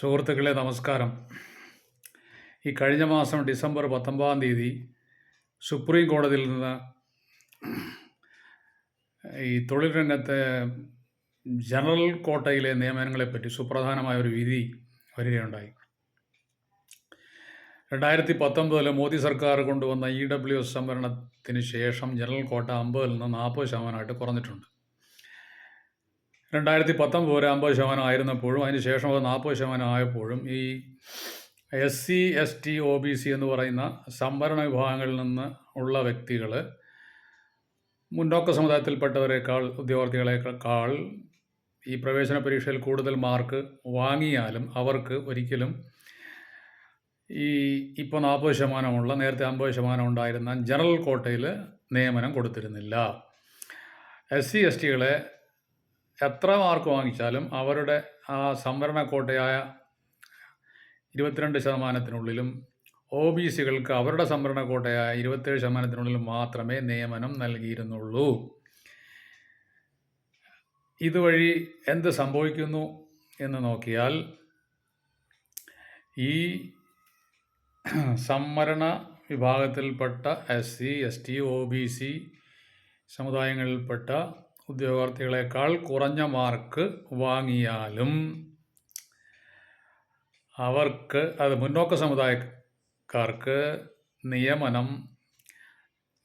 സുഹൃത്തുക്കളെ നമസ്കാരം. ഈ കഴിഞ്ഞ മാസം ഡിസംബർ പത്തൊമ്പതാം തീയതി സുപ്രീം കോടതിയിൽ നിന്ന് ഈ തൊഴിൽ രംഗത്തെ ജനറൽ കോട്ടയിലെ നിയമനങ്ങളെപ്പറ്റി സുപ്രധാനമായ ഒരു വിധി വരികയുണ്ടായി. രണ്ടായിരത്തി പത്തൊമ്പതിൽ മോദി സർക്കാർ കൊണ്ടുവന്ന ഇ ഡബ്ല്യു എസ് സംവരണത്തിന് ശേഷം ജനറൽ കോട്ട അമ്പതിൽ നിന്ന് നാൽപ്പത് ശതമാനമായിട്ട് കുറഞ്ഞിട്ടുണ്ട്. രണ്ടായിരത്തി പത്തൊമ്പത് വരെ അമ്പത് ശതമാനം ആയിരുന്നപ്പോഴും അതിന് ശേഷം അത് നാൽപ്പത് ശതമാനം ആയപ്പോഴും ഈ S C S T O B C എന്ന് പറയുന്ന സംവരണ വിഭാഗങ്ങളിൽ നിന്ന് ഉള്ള വ്യക്തികൾ മുന്നോക്ക സമുദായത്തിൽപ്പെട്ടവരെക്കാൾ ഉദ്യോഗാർത്ഥികളെക്കാൾ ഈ പ്രവേശന പരീക്ഷയിൽ കൂടുതൽ മാർക്ക് വാങ്ങിയാലും അവർക്ക് ഒരിക്കലും ഈ ഇപ്പോൾ നാൽപ്പത് ശതമാനമുള്ള നേരത്തെ അമ്പത് ശതമാനം ഉണ്ടായിരുന്ന ജനറൽ കോട്ടയിൽ നിയമനം കൊടുത്തിരുന്നില്ല. എസ് സി എസ് ടികളെ എത്ര മാർക്ക് വാങ്ങിച്ചാലും അവരുടെ ആ സംവരണ കോട്ടയായ ഇരുപത്തിരണ്ട് ശതമാനത്തിനുള്ളിലും ഒ ബി സികൾക്ക് അവരുടെ സംവരണ കോട്ടയായ ഇരുപത്തേഴ് ശതമാനത്തിനുള്ളിൽ മാത്രമേ നിയമനം നൽകിയിരുന്നുള്ളൂ. ഇതുവഴി എന്ത് സംഭവിക്കുന്നു എന്ന് നോക്കിയാൽ ഈ സംവരണ വിഭാഗത്തിൽപ്പെട്ട S C S T O B C സമുദായങ്ങളിൽപ്പെട്ട ഉദ്യോഗാർത്ഥികളെക്കാൾ കുറഞ്ഞ മാർക്ക് വാങ്ങിയാലും അവർക്ക് അത് മുന്നോക്ക സമുദായക്കാർക്ക് നിയമനം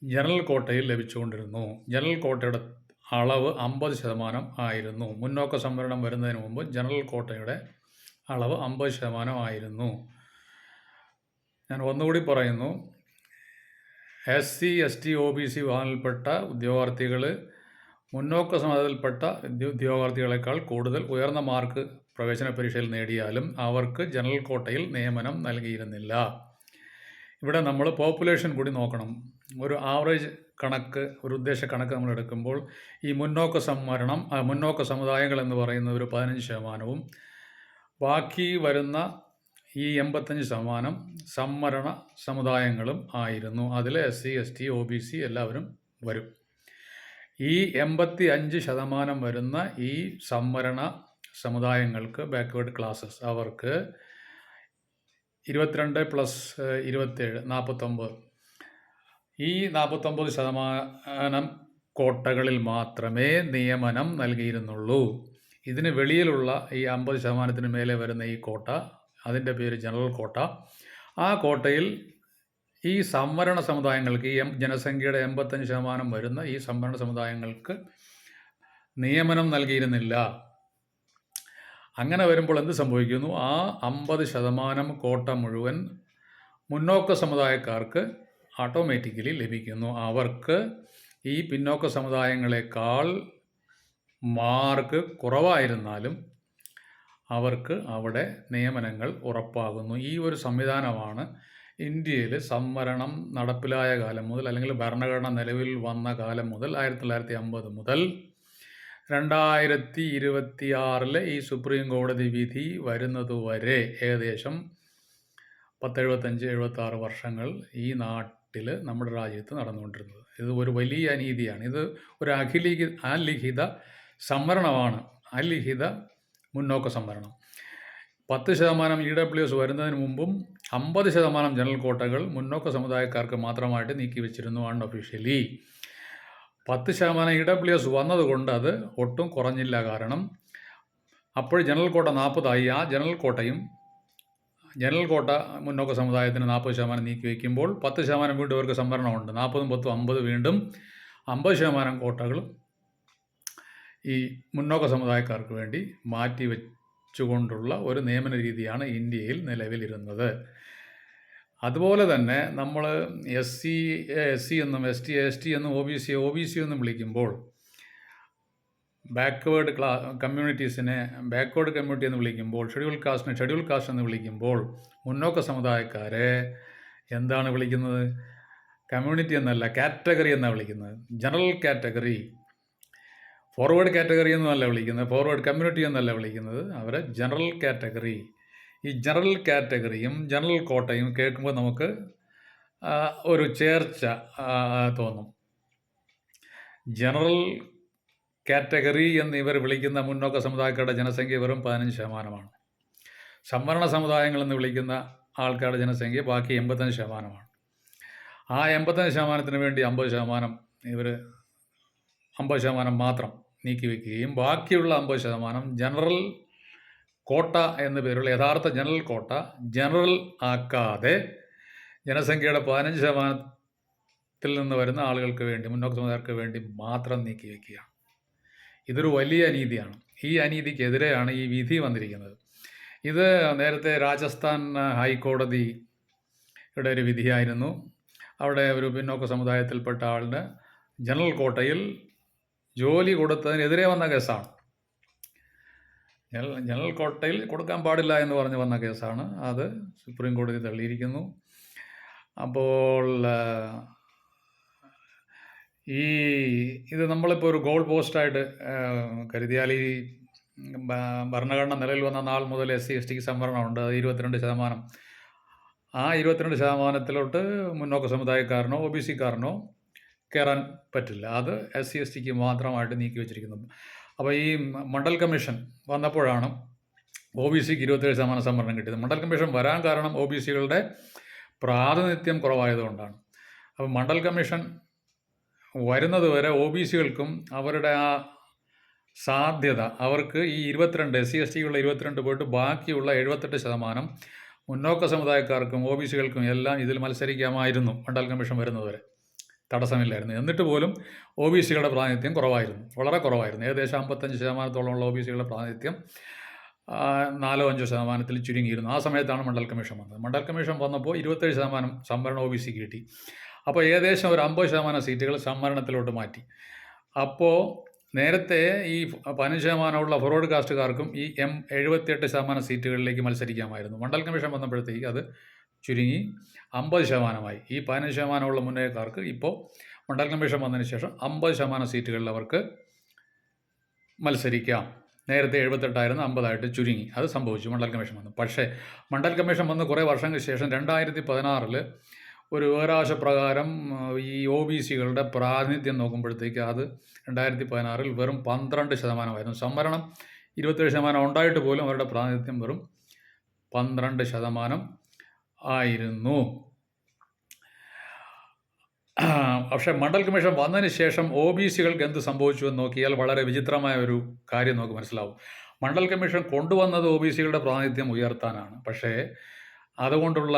ജനറൽ കോട്ടയിൽ ലഭിച്ചുകൊണ്ടിരുന്നു. ജനറൽ കോട്ടയുടെ അളവ് അമ്പത് ശതമാനം ആയിരുന്നു. മുന്നോക്ക സംവരണം വരുന്നതിന് മുമ്പ് ജനറൽ കോട്ടയുടെ അളവ് അമ്പത് ശതമാനം ആയിരുന്നു. ഞാൻ ഒന്നുകൂടി പറയുന്നു. S C S T O B C വിഭാഗത്തിൽപ്പെട്ട ഉദ്യോഗാർത്ഥികൾ മുന്നോക്ക സമുദായത്തിൽപ്പെട്ട ഉദ്യോഗാർത്ഥികളെക്കാൾ കൂടുതൽ ഉയർന്ന മാർക്ക് പ്രവേശന പരീക്ഷയിൽ നേടിയാലും അവർക്ക് ജനറൽ കോട്ടയിൽ നിയമനം നൽകിയിരുന്നില്ല. ഇവിടെ നമ്മൾ പോപ്പുലേഷൻ കൂടി നോക്കണം. ഒരു ആവറേജ് കണക്ക് ഒരു ഉദ്ദേശ കണക്ക് നമ്മൾ എടുക്കുമ്പോൾ ഈ മുന്നോക്ക സംവരണം മുന്നോക്ക സമുദായങ്ങൾ എന്ന് പറയുന്ന ഒരു പതിനഞ്ച് ശതമാനവും ബാക്കി വരുന്ന ഈ എൺപത്തഞ്ച് ശതമാനം സംവരണ സമുദായങ്ങളും ആയിരുന്നു. അതിൽ S C S T O B C എല്ലാവരും വരും. ഈ എൺപത്തി അഞ്ച് ശതമാനം വരുന്ന ഈ സംവരണ സമുദായങ്ങൾക്ക് ബാക്ക്വേർഡ് ക്ലാസ്സസ് അവർക്ക് ഇരുപത്തിരണ്ട് പ്ലസ് ഇരുപത്തേഴ് നാൽപ്പത്തൊമ്പത് ഈ നാൽപ്പത്തൊമ്പത് ശതമാനം കോട്ടകളിൽ മാത്രമേ നിയമനം നൽകിയിരുന്നുള്ളൂ. ഇതിന് വെളിയിലുള്ള ഈ അമ്പത് ശതമാനത്തിന് മേലെ വരുന്ന ഈ കോട്ട അതിന്റെ പേര് ജനറൽ കോട്ട ആ കോട്ടയിൽ ഈ സംവരണ സമുദായങ്ങൾക്ക് ഈ ജനസംഖ്യയുടെ എൺപത്തഞ്ച് ശതമാനം വരുന്ന ഈ സംവരണ സമുദായങ്ങൾക്ക് നിയമനം നൽകിയിരുന്നില്ല. അങ്ങനെ വരുമ്പോൾ എന്ത് സംഭവിക്കുന്നു? ആ അമ്പത് ശതമാനം കോട്ട മുഴുവൻ മുന്നോക്ക സമുദായക്കാർക്ക് ഓട്ടോമാറ്റിക്കലി ലഭിക്കുന്നു. അവർക്ക് ഈ പിന്നോക്ക സമുദായങ്ങളെക്കാൾ മാർക്ക് കുറവായിരുന്നാലും അവർക്ക് അവിടെ നിയമനങ്ങൾ ഉറപ്പാകുന്നു. ഈ ഒരു സംവിധാനമാണ് ഇന്ത്യയിൽ സംവരണം നടപ്പിലായ കാലം മുതൽ അല്ലെങ്കിൽ ഭരണഘടന നിലവിൽ വന്ന കാലം മുതൽ ആയിരത്തി തൊള്ളായിരത്തി അമ്പത് മുതൽ രണ്ടായിരത്തി ഇരുപത്തി ആറിലെ ഈ സുപ്രീം കോടതി വിധി വരുന്നതുവരെ ഏകദേശം പത്തെഴുപത്തഞ്ച് എഴുപത്തി ആറ് വർഷങ്ങൾ ഈ നാട്ടിൽ നമ്മുടെ രാജ്യത്ത് നടന്നുകൊണ്ടിരുന്നത്. ഇത് ഒരു വലിയ അനീതിയാണ്. ഇത് ഒരു അഖിലിഖി അലിഖിത സംവരണമാണ്. അലിഖിത മുന്നോക്ക സംവരണം. പത്ത് ശതമാനം ഇ ഡബ്ല്യു എസ് വരുന്നതിന് മുമ്പും അമ്പത് ശതമാനം ജനറൽ കോട്ടകൾ മുന്നോക്ക സമുദായക്കാർക്ക് മാത്രമായിട്ട് നീക്കി വെച്ചിരുന്നു അൺഒഫീഷ്യലി പത്ത് ശതമാനം ഇ ഡബ്ല്യു എസ് വന്നതുകൊണ്ട് അത് ഒട്ടും കുറഞ്ഞില്ല കാരണം അപ്പോൾ ജനറൽ കോട്ട നാൽപ്പതായി. ആ ജനറൽ കോട്ടയും ജനറൽ കോട്ട മുന്നോക്ക സമുദായത്തിന് നാൽപ്പത് ശതമാനം നീക്കി വയ്ക്കുമ്പോൾ പത്ത് ശതമാനം വീണ്ടും അവർക്ക് സംവരണമുണ്ട്. നാൽപ്പതും പത്തും അമ്പത് വീണ്ടും അമ്പത് ശതമാനം കോട്ടകളും ഈ മുന്നോക്ക സമുദായക്കാർക്ക് വേണ്ടി മാറ്റി വെച്ചുകൊണ്ടുള്ള ഒരു നിയമന രീതിയാണ് ഇന്ത്യയിൽ നിലവിലിരുന്നത്. അതുപോലെ തന്നെ നമ്മൾ എസ് സി എസ് സി എന്നും എസ് ടി എസ് ടി എന്നും O B C O B C എന്നും വിളിക്കുമ്പോൾ ബാക്ക്വേർഡ് ക്ലാ കമ്മ്യൂണിറ്റീസിനെ ബാക്ക്വേർഡ് കമ്മ്യൂണിറ്റി എന്ന് വിളിക്കുമ്പോൾ ഷെഡ്യൂൾ കാസ്റ്റിനെ ഷെഡ്യൂൾ കാസ്റ്റ് എന്ന് വിളിക്കുമ്പോൾ മുന്നോക്ക സമുദായക്കാരെ എന്താണ് വിളിക്കുന്നത്? കമ്മ്യൂണിറ്റി എന്നല്ല കാറ്റഗറി എന്നാണ് വിളിക്കുന്നത്? ജനറൽ കാറ്റഗറി ഫോർവേഡ് കാറ്റഗറി എന്നല്ല വിളിക്കുന്നത്. ഫോർവേഡ് കമ്മ്യൂണിറ്റി എന്നല്ല വിളിക്കുന്നത്. അവരെ ജനറൽ കാറ്റഗറി ഈ ജനറൽ കാറ്റഗറിയും ജനറൽ കോട്ടയും കേൾക്കുമ്പോൾ നമുക്ക് ഒരു ചേർച്ച തോന്നും. ജനറൽ കാറ്റഗറി എന്ന് ഇവർ വിളിക്കുന്ന മുന്നോക്ക സമുദായക്കാരുടെ ജനസംഖ്യ വെറും പതിനഞ്ച് ശതമാനമാണ്. സംവരണ സമുദായങ്ങൾ എന്ന് വിളിക്കുന്ന ആൾക്കാരുടെ ജനസംഖ്യ ബാക്കി എൺപത്തഞ്ച് ശതമാനമാണ്. ആ എൺപത്തഞ്ച് ശതമാനത്തിന് വേണ്ടി അമ്പത് ശതമാനം ഇവർ അമ്പത് ശതമാനം മാത്രം നീക്കി വയ്ക്കുകയും ബാക്കിയുള്ള അമ്പത് ശതമാനം ജനറൽ കോട്ട എന്ന പേരുള്ള യഥാർത്ഥ ജനറൽ കോട്ട ജനറൽ ആക്കാതെ ജനസംഖ്യയുടെ പതിനഞ്ച് ശതമാനത്തിൽ നിന്ന് വരുന്ന ആളുകൾക്ക് വേണ്ടി മുന്നോക്ക വേണ്ടി മാത്രം നീക്കി വയ്ക്കുകയാണ് ഇതൊരു വലിയ അനീതിയാണ്. ഈ അനീതിക്കെതിരെയാണ് ഈ വിധി വന്നിരിക്കുന്നത്. ഇത് നേരത്തെ രാജസ്ഥാൻ ഹൈക്കോടതിയുടെ ഒരു വിധിയായിരുന്നു. അവിടെ ഒരു പിന്നോക്ക സമുദായത്തിൽപ്പെട്ട ആളിന് ജനറൽ കോട്ടയിൽ ജോലി കൊടുത്തതിനെതിരെ വന്ന കേസാണ്. ജനൽ കോട്ടയിൽ കൊടുക്കാൻ പാടില്ല എന്ന് പറഞ്ഞ് വന്ന കേസാണ്. അത് സുപ്രീം കോടതി തള്ളിയിരിക്കുന്നു. അപ്പോൾ ഈ ഇത് നമ്മളിപ്പോൾ ഒരു ഗോൾ പോസ്റ്റായിട്ട് കരുതിയാൽ ഈ ഭരണഘടന നിലവിൽ വന്ന നാൾ മുതൽ എസ് സി എസ് ടിക്ക് സംവരണമുണ്ട്. അത് ഇരുപത്തിരണ്ട് ശതമാനം. ആ ഇരുപത്തിരണ്ട് ശതമാനത്തിലോട്ട് മുന്നോക്ക സമുദായക്കാരനോ ഒ ബി സിക്കാരനോ കയറാൻ പറ്റില്ല. അത് എസ് സി എസ് ടിക്ക് മാത്രമായിട്ട് നീക്കി വെച്ചിരിക്കുന്നു. അപ്പോൾ ഈ മണ്ഡൽ കമ്മീഷൻ വന്നപ്പോഴാണ് ഒ ബി സിക്ക് ഇരുപത്തേഴ് ശതമാനം സംവരണം കിട്ടിയത്. മണ്ഡൽ കമ്മീഷൻ വരാൻ കാരണം ഒ ബി സികളുടെ പ്രാതിനിധ്യം കുറവായതുകൊണ്ടാണ്. അപ്പോൾ മണ്ഡൽ കമ്മീഷൻ വരുന്നത് വരെ ഒ ബി സികൾക്കും അവരുടെ ആ സാധ്യത അവർക്ക് ഈ ഇരുപത്തിരണ്ട് എസ് സി എസ് ടിയുള്ള ഇരുപത്തിരണ്ട് പോയിട്ട് ബാക്കിയുള്ള എഴുപത്തെട്ട് ശതമാനം മുന്നോക്ക സമുദായക്കാർക്കും ഒ ബി സികൾക്കും എല്ലാം ഇതിൽ മത്സരിക്കാമായിരുന്നു മണ്ഡൽ കമ്മീഷൻ വരുന്നതുവരെ തടസ്സമില്ലായിരുന്നു. എന്നിട്ട് പോലും ഒ ബി സികളുടെ പ്രാതിനിധ്യം കുറവായിരുന്നു. വളരെ കുറവായിരുന്നു. ഏകദേശം അമ്പത്തഞ്ച് ശതമാനത്തോളമുള്ള ഒ ബി സികളുടെ പ്രാതിനിധ്യം നാലോ അഞ്ചോ ശതമാനത്തിൽ ചുരുങ്ങിയിരുന്നു. ആ സമയത്താണ് മണ്ഡൽ കമ്മീഷൻ വന്നത്. മണ്ഡൽ കമ്മീഷൻ വന്നപ്പോൾ ഇരുപത്തേഴ് ശതമാനം സംവരണം ഒ ബി സിക്ക് കിട്ടി. അപ്പോൾ ഏകദേശം ഒരു അമ്പത് ശതമാനം സീറ്റുകൾ സംവരണത്തിലോട്ട് മാറ്റി. അപ്പോൾ നേരത്തെ ഈ പതിനഞ്ച് ശതമാനമുള്ള ഫോർവേഡ് കാസ്റ്റുകാർക്കും ഈ എം എഴുപത്തിയെട്ട് ശതമാനം സീറ്റുകളിലേക്ക് മത്സരിക്കാമായിരുന്നു. മണ്ഡൽ കമ്മീഷൻ വന്നപ്പോഴത്തേക്ക് അത് ചുരുങ്ങി അമ്പത് ശതമാനമായി. ഈ പതിനഞ്ച് ശതമാനമുള്ള മുന്നേക്കാർക്ക് ഇപ്പോൾ മണ്ഡൽ കമ്മീഷൻ വന്നതിന് ശേഷം അമ്പത് ശതമാനം സീറ്റുകളിൽ അവർക്ക് മത്സരിക്കാം. നേരത്തെ എഴുപത്തെട്ടായിരുന്നു അമ്പതായിട്ട് ചുരുങ്ങി. അത് സംഭവിച്ചു മണ്ഡൽ കമ്മീഷൻ വന്നു. പക്ഷേ മണ്ഡൽ കമ്മീഷൻ വന്ന് കുറേ വർഷങ്ങൾക്ക് ശേഷം രണ്ടായിരത്തി പതിനാറിൽ ഒരു വിവരാവകാശ പ്രകാരം ഈ ഒ ബി സികളുടെ പ്രാതിനിധ്യം നോക്കുമ്പോഴത്തേക്ക് അത് രണ്ടായിരത്തി പതിനാറിൽ വെറും പന്ത്രണ്ട് ശതമാനമായിരുന്നു. സംവരണം ഇരുപത്തേഴ് ശതമാനം ഉണ്ടായിട്ട് പോലും അവരുടെ പ്രാതിനിധ്യം വെറും പന്ത്രണ്ട് ശതമാനം ആയിരുന്നു. പക്ഷേ മണ്ഡൽ കമ്മീഷൻ വന്നതിന് ശേഷം ഒ ബി സികൾക്ക് എന്ത് സംഭവിച്ചു എന്ന് നോക്കിയാൽ വളരെ വിചിത്രമായ ഒരു കാര്യം നമുക്ക് മനസ്സിലാവും. മണ്ഡൽ കമ്മീഷൻ കൊണ്ടുവന്നത് ഒ ബി സികളുടെ പ്രാതിനിധ്യം ഉയർത്താനാണ്. പക്ഷേ അതുകൊണ്ടുള്ള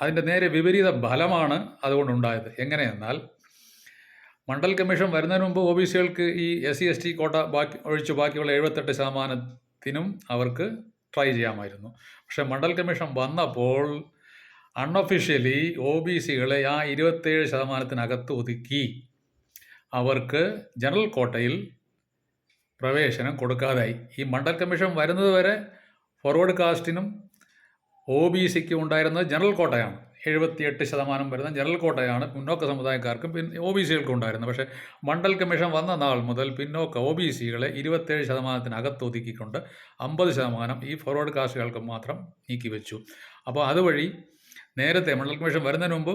അതിന്റെ നേരെ വിപരീത ഫലമാണ് അതുകൊണ്ടുണ്ടായത്. എങ്ങനെയെന്നാൽ മണ്ഡൽ കമ്മീഷൻ വരുന്നതിന് മുമ്പ് ഒ ബി സികൾക്ക് ഈ എസ് സി എസ് ടി കോട്ട ബാക്കി ഒഴിച്ച് ബാക്കിയുള്ള എഴുപത്തെട്ട് ശതമാനത്തിനും അവർക്ക് ട്രൈ ചെയ്യാമായിരുന്നു. പക്ഷേ മണ്ഡൽ കമ്മീഷൻ വന്നപ്പോൾ അൺഒഫീഷ്യലി ഒ ബി സികളെ ആ ഇരുപത്തേഴ് ശതമാനത്തിനകത്ത് ഒതുക്കി. അവർക്ക് ജനറൽ കോട്ടയിൽ പ്രവേശനം കൊടുക്കാതായി. ഈ മണ്ഡൽ കമ്മീഷൻ വരുന്നത് വരെ ഫോർവേഡ് കാസ്റ്റിനും ഒ ബി സിക്കും ഉണ്ടായിരുന്നത് ജനറൽ കോട്ടയാണ്. എഴുപത്തിയെട്ട് ശതമാനം വരുന്ന ജനറൽ കോട്ടയാണ് പിന്നോക്ക സമുദായക്കാർക്കും പിന്നെ ഒ ബി സികൾക്കും ഉണ്ടായിരുന്നത്. പക്ഷേ മണ്ഡൽ കമ്മീഷൻ വന്ന നാൾ മുതൽ പിന്നോക്ക ഒ ബി സികളെ ഇരുപത്തേഴ് ശതമാനത്തിനകത്ത് ഒതുക്കിക്കൊണ്ട് അമ്പത് ശതമാനം ഈ ഫോർവേഡ് കാസ്റ്റുകൾക്ക് മാത്രം നീക്കി വെച്ചു. അപ്പോൾ അതുവഴി നേരത്തെ മണ്ഡൽ കമ്മീഷൻ വരുന്നതിന് മുമ്പ്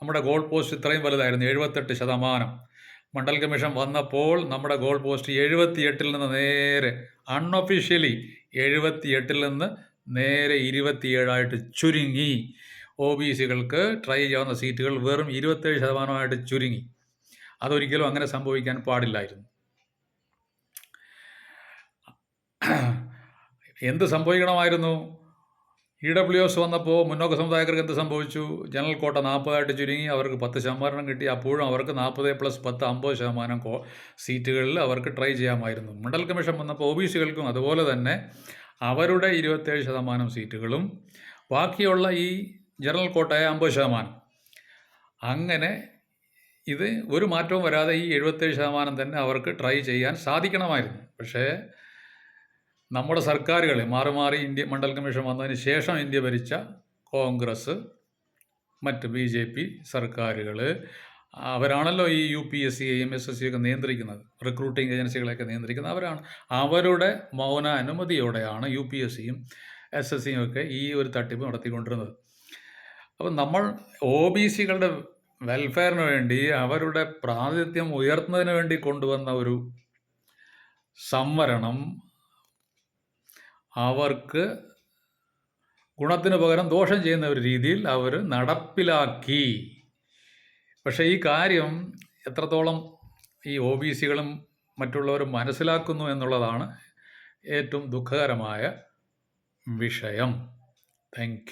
നമ്മുടെ ഗോൾ പോസ്റ്റ് ഇത്രയും വലുതായിരുന്നു എഴുപത്തെട്ട് ശതമാനം. മണ്ഡൽ കമ്മീഷൻ വന്നപ്പോൾ നമ്മുടെ ഗോൾ പോസ്റ്റ് എഴുപത്തിയെട്ടിൽ നിന്ന് നേരെ അൺഒഫീഷ്യലി എഴുപത്തിയെട്ടിൽ നിന്ന് നേരെ ഇരുപത്തിയേഴായിട്ട് ചുരുങ്ങി. ഒ ബി സികൾക്ക് ട്രൈ ചെയ്യാവുന്ന സീറ്റുകൾ വെറും ഇരുപത്തേഴ് ശതമാനമായിട്ട് ചുരുങ്ങി. അതൊരിക്കലും അങ്ങനെ സംഭവിക്കാൻ പാടില്ലായിരുന്നു. എന്ത് സംഭവിക്കണമായിരുന്നു? ഇ ഡബ്ല്യു എസ് വന്നപ്പോൾ മുന്നോക്ക സമുദായക്കാർക്ക് എന്ത് സംഭവിച്ചു? ജനറൽ കോട്ട നാൽപ്പതായിട്ട് ചുരുങ്ങി. അവർക്ക് പത്ത് ശതമാനം കിട്ടി. അപ്പോഴും അവർക്ക് നാൽപ്പത് പ്ലസ് പത്ത് അമ്പത് ശതമാനം സീറ്റുകളിൽ അവർക്ക് ട്രൈ ചെയ്യാമായിരുന്നു. മണ്ഡൽ കമ്മീഷൻ വന്നപ്പോൾ ഒ ബി സികൾക്കും അതുപോലെ തന്നെ അവരുടെ ഇരുപത്തേഴ് ശതമാനം സീറ്റുകളും ബാക്കിയുള്ള ഈ ജനറൽ കോട്ടയെ അമ്പത് ശതമാനം. അങ്ങനെ ഇത് ഒരു മാറ്റവും വരാതെ ഈ എഴുപത്തേഴ് ശതമാനം തന്നെ അവർക്ക് ട്രൈ ചെയ്യാൻ സാധിക്കണമായിരുന്നു. പക്ഷേ നമ്മുടെ സർക്കാരുകൾ മാറി മാറി ഇന്ത്യ മണ്ഡൽ കമ്മീഷൻ വന്നതിന് ശേഷം ഇന്ത്യ ഭരിച്ച കോൺഗ്രസ് മറ്റ് ബി ജെ പി സർക്കാരുകൾ അവരാണല്ലോ ഈ U P S C M S S C ഒക്കെ നിയന്ത്രിക്കുന്നത്. റിക്രൂട്ടിംഗ് ഏജൻസികളെയൊക്കെ നിയന്ത്രിക്കുന്നത്. അവരാണ്. അവരുടെ മൗന അനുമതിയോടെയാണ് യു പി എസ് സിയും എസ് എസ് സിയും ഒക്കെ ഈ ഒരു തട്ടിപ്പ് നടത്തിക്കൊണ്ടിരുന്നത്. അപ്പം നമ്മൾ ഒ ബി സികളുടെ വെൽഫെയറിന് വേണ്ടി അവരുടെ പ്രാതിനിധ്യം ഉയർത്തുന്നതിന് വേണ്ടി കൊണ്ടുവന്ന ഒരു സംവരണം അവർക്ക് ഗുണത്തിന് പകരം ദോഷം ചെയ്യുന്ന ഒരു രീതിയിൽ അവർ നടപ്പിലാക്കി. പക്ഷേ ഈ കാര്യം എത്രത്തോളം ഈ ഒ ബി സികളും മറ്റുള്ളവരും മനസ്സിലാക്കുന്നു എന്നുള്ളതാണ് ഏറ്റവും ദുഃഖകരമായ വിഷയം. താങ്ക്